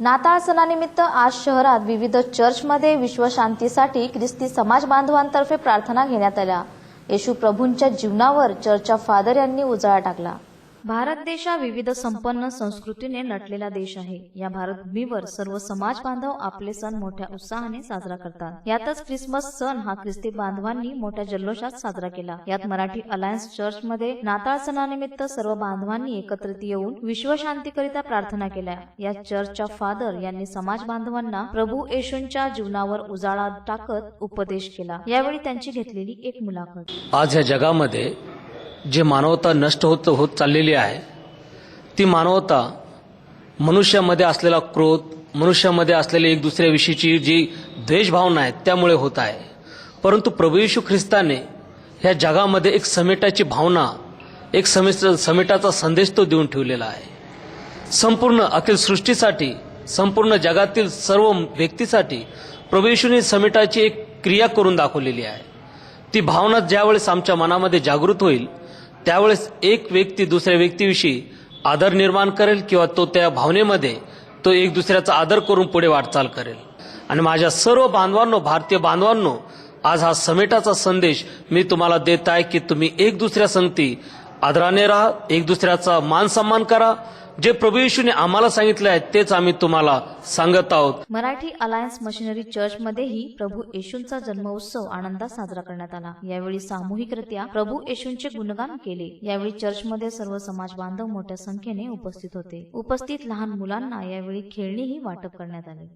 नाताळ सणानिमित्त आज शहरात विविध चर्चमध्ये विश्वशांतीसाठी ख्रिस्ती समाज बांधवांतर्फे प्रार्थना घेण्यात आल्या. येशू प्रभूंच्या जीवनावर चर्चच्या फादर यांनी उजाळा टाकला. भारत देश हा विविध संपन्न संस्कृतीने नटलेला देश आहे. या भारतभूमीवर सर्व समाज बांधव आपले सण मोठ्या उत्साहाने साजरा करतात. यातच ख्रिसमस सण हा ख्रिस्ती बांधवांनी मोठ्या जल्लोषात साजरा केला. यात मराठी अलायन्स चर्च मध्ये नाताळ सणानिमित्त सर्व बांधवांनी एकत्रित येऊन विश्वशांतीकरिता प्रार्थना केल्या. या चर्चच्या फादर यांनी समाज बांधवांना प्रभू येशूंच्या जीवनावर उजाळा टाकत उपदेश केला. यावेळी त्यांची घेतलेली एक मुलाखत. आज या जगामध्ये जे मानवता नष्ट होत होत चाललेली आहे ती मानवता मनुष्यामध्ये असलेला क्रोध मनुष्यामध्ये असलेली एक दुसऱ्याविषयीची जी द्वेषभावना आहे त्यामुळे होत आहे. परंतु प्रभू येशू ख्रिस्ताने ह्या जगामध्ये एक समेटाची भावना एक समेट समेटाचा संदेश तो देऊन ठेवलेला आहे. संपूर्ण अखिल सृष्टीसाठी संपूर्ण जगातील सर्व व्यक्तीसाठी प्रभू येशूने समेटाची एक क्रिया करून दाखवलेली आहे. ती भावना ज्यावेळेस आमच्या मनामध्ये जागृत होईल त्यावेळेस एक व्यक्ती दुसऱ्या व्यक्तीविषयी आदर निर्माण करेल किंवा तो त्या भावनेमध्ये तो एक दुसऱ्याचा आदर करून पुढे वाटचाल करेल. आणि माझ्या सर्व बांधवांनो भारतीय बांधवांनो आज हा समेटाचा संदेश मी तुम्हाला देत आहे की तुम्ही एक दुसऱ्या संगती आदराने राहा एक दुसऱ्याचा मान सन्मान करा जे प्रभू येशूने आम्हाला सांगितले आहे तेच आम्ही तुम्हाला सांगत आहोत. मराठी अलायन्स मशिनरी चर्च मध्येही प्रभू येशूंचा जन्मोत्सव आनंदात साजरा करण्यात आला. यावेळी सामूहिकरित्या प्रभू येशूंचे गुणगान केले. यावेळी चर्चमध्ये सर्व समाज बांधव मोठ्या संख्येने उपस्थित होते. उपस्थित लहान मुलांना यावेळी खेळणीही वाटप करण्यात आली.